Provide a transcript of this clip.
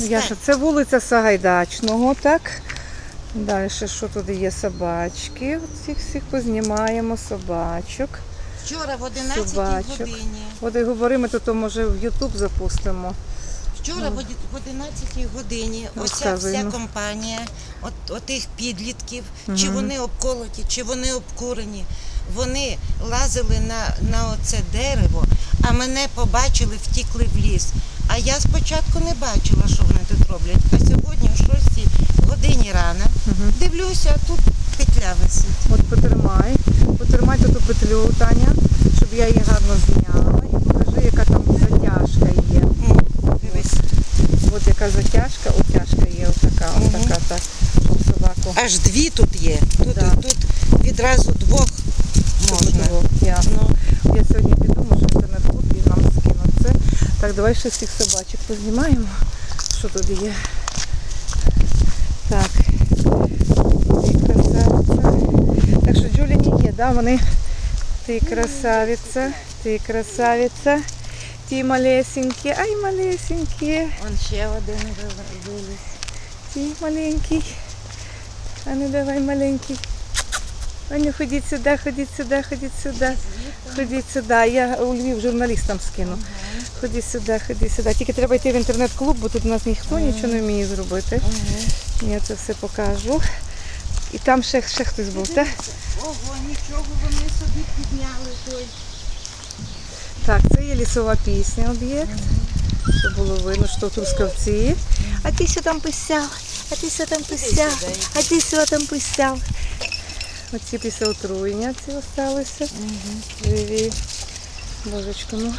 Яша, це вулиця Сагайдачного, так? Далі, що тут є собачки? Цих всіх познімаємо собачок. Вчора в 11 Собачок. годині. От і говоримо, то, то може в Ютуб запустимо. Вчора в в 11 годині оця вся ну. компанія от, отих підлітків, Мгм. чи вони обколоті, чи вони обкурені. Вони лазили на, на оце дерево, а мене побачили, втікли в ліс. А я спочатку не бачила, що вони тут роблять. А сьогодні о 6 годині рано Мгм. дивлюся, а тут петля висить. От потримай. Потримай ту петлю, Таня, щоб я її гарно зняла. І покажи, яка там затяжка є. Дивись. От яка затяжка, отяжка є, отака, отака, так, щоб собаку. Аж дві тут є. Тут, Да. тут відразу двох можна. Можна. Ясно. Ну, Я сьогодні піду, може інтернет-клуб і нам скинуть це. Так, давай ще всіх собачок познімаємо. Що тут є? Так. Ти красавиця. Так що Джуліні є, да? Вони. Ти красавиця, ти красавиця. Ті малесенькі, ай малесенькі. он ще один виліз. Ті маленький. А ну давай маленький. А ну ходіть сюди, ходіть сюди, ходіть сюди. Ходіть сюди. Я у Львів журналістам скину. Ходіть сюди, ходіть сюди. Тільки треба йти в інтернет-клуб, бо тут у нас ніхто нічого не вміє зробити. Я це все покажу. І там ще, ще хтось був, так? Ого, нічого вони собі підняли той. Так, це є лісова пісня об'єкт. Щоб було видно, що трускавці. А ти що там писав? А ти що там писав? А ти що там писав? Оці після отруєння ці залишилися. Живі. Божечко, ну.